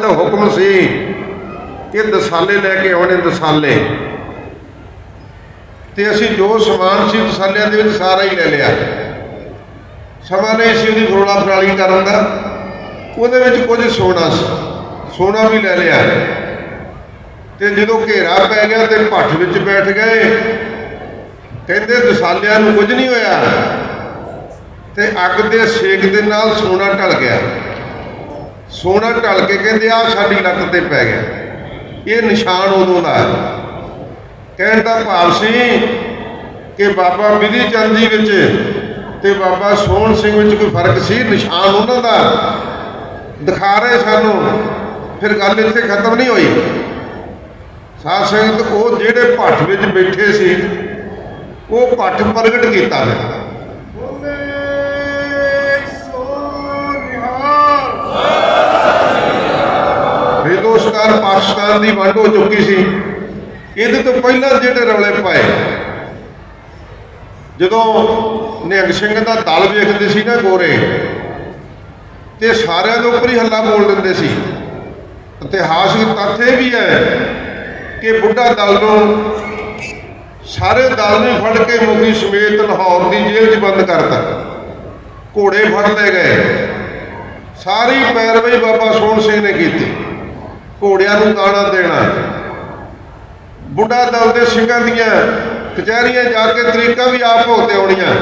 ਦਾ ਹੁਕਮ ਸੀ ਕਿ ਦਸਾਲੇ ਲੈ ਕੇ ਆਉਣੇ ਦਸਾਲੇ। ਤੇ ਅਸੀਂ ਜੋ ਸਮਾਨ ਸੀ ਦਸਾਲਿਆਂ ਦੇ ਵਿੱਚ ਸਾਰਾ ਹੀ ਲੈ ਲਿਆ। ਸਮਾਂ ਨਹੀਂ ਸੀ ਉਹਦੀ ਫਰੋਲਾ ਫਰਾਲੀ ਕਰਨ ਦਾ। ਉਹਦੇ ਵਿੱਚ ਕੁਝ ਸੋਨਾ ਸੀ। ਸੋਨਾ ਵੀ ਲੈ ਲਿਆ। ਤੇ ਜਦੋਂ ਘੇਰਾ ਪੈ ਗਿਆ ਤੇ ਭੱਠ ਵਿੱਚ ਬੈਠ ਗਏ। ਕਹਿੰਦੇ ਦਸਾਲਿਆਂ ਨੂੰ ਕੁਝ ਨਹੀਂ ਹੋਇਆ। ਤੇ ਅੱਗ ਦੇ ਸੇਕ ਦੇ ਨਾਲ ਸੋਨਾ ਢਲ ਗਿਆ। ਸੋਨਾ ਢਲ ਕੇ ਕਹਿੰਦੇ ਆ ਸਾਡੀ ਲੱਤ ਤੇ ਪੈ ਗਿਆ। ਇਹ ਨਿਸ਼ਾਨ ਉਦੋਂ ਦਾ ਕਹਿਣ ਦਾ ਭਾਵ ਸੀ ਕਿ ਬਾਬਾ ਬਿਧੀ ਚੰਦ ਜੀ ਵਿੱਚ ਤੇ ਬਾਬਾ ਸੋਹਣ ਸਿੰਘ ਵਿੱਚ ਕੋਈ ਫ਼ਰਕ ਸੀ? ਨਿਸ਼ਾਨ ਉਹਨਾਂ ਦਾ ਦਿਖਾ ਰਹੇ ਸਾਨੂੰ, ਫਿਰ ਗੱਲ ਇੱਥੇ ਖਤਮ ਨਹੀਂ ਹੋਈ। ਸਾਧ ਸੰਗਤ ਉਹ ਜਿਹੜੇ ਭੱਠ ਵਿੱਚ ਬੈਠੇ ਸੀ, ਉਹ ਭੱਠ ਪ੍ਰਗਟ ਕੀਤਾ ਫਿਰ ਹਿੰਦੁਸਤਾਨ ਪਾਕਿਸਤਾਨ ਦੀ ਵੰਡ ਹੋ ਚੁੱਕੀ ਸੀ। ਇਹਦੇ ਤੋਂ ਪਹਿਲਾਂ ਜਿਹੜੇ ਰੌਲੇ ਪਾਏ, ਜਦੋਂ ਨਿਹੰਗ ਸਿੰਘ ਦਾ ਦਲ ਵੇਖਦੇ ਸੀ ਨਾ ਗੋਰੇ, ਤੇ ਸਾਰਿਆਂ ਦੇ ਉੱਪਰ ਹੀ ਹੱਲਾ ਬੋਲ ਦਿੰਦੇ ਸੀ। ਇਤਿਹਾਸਿਕ ਤੱਥ ਇਹ ਵੀ ਹੈ ਕਿ ਬੁੱਢਾ ਦਲ ਨੂੰ ਸਾਰੇ ਦਲ ਨੂੰ ਫੜ ਕੇ ਮੁਗੀ ਸਮੇਤ ਲਾਹੌਰ ਦੀ ਜੇਲ੍ਹ 'ਚ ਬੰਦ ਕਰਤਾ। ਘੋੜੇ ਫੜ ਲਏ ਗਏ। ਸਾਰੀ ਪੈਰਵਾਈ ਬਾਬਾ ਸੋਹਣ ਸਿੰਘ ਨੇ ਕੀਤੀ। ਘੋੜਿਆਂ ਨੂੰ ਦਾਣਾ ਦੇਣਾ। ਬੁੱਢਾ ਦਲ ਦੇ ਸਿੰਘਾਂ ਦੀਆਂ ਕਚਹਿਰੀਆਂ ਜਾ ਕੇ ਤਰੀਕਾਂ ਵੀ ਆਪ ਭੋਗਤੇ ਆਉਣੀਆਂ